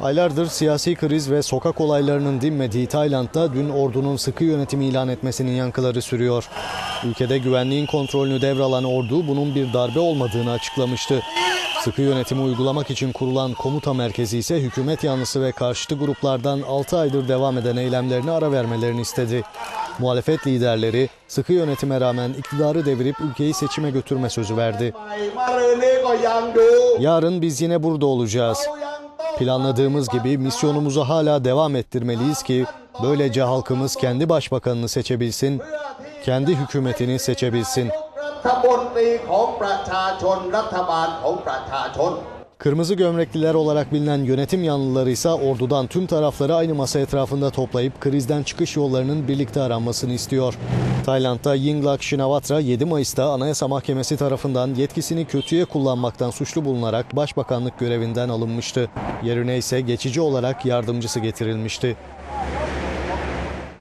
Aylardır siyasi kriz ve sokak olaylarının dinmediği Tayland'da dün ordunun sıkı yönetimi ilan etmesinin yankıları sürüyor. Ülkede güvenliğin kontrolünü devralan ordu bunun bir darbe olmadığını açıklamıştı. Sıkı yönetimi uygulamak için kurulan komuta merkezi ise hükümet yanlısı ve karşıtı gruplardan 6 aydır devam eden eylemlerine ara vermelerini istedi. Muhalefet liderleri sıkı yönetime rağmen iktidarı devirip ülkeyi seçime götürme sözü verdi. Yarın biz yine burada olacağız. Planladığımız gibi misyonumuzu hala devam ettirmeliyiz ki böylece halkımız kendi başbakanını seçebilsin, kendi hükümetini seçebilsin. Kırmızı gömlekliler olarak bilinen yönetim yanlıları ise ordudan tüm tarafları aynı masa etrafında toplayıp krizden çıkış yollarının birlikte aranmasını istiyor. Tayland'da Yingluck Shinawatra 7 Mayıs'ta Anayasa Mahkemesi tarafından yetkisini kötüye kullanmaktan suçlu bulunarak başbakanlık görevinden alınmıştı. Yerine ise geçici olarak yardımcısı getirilmişti.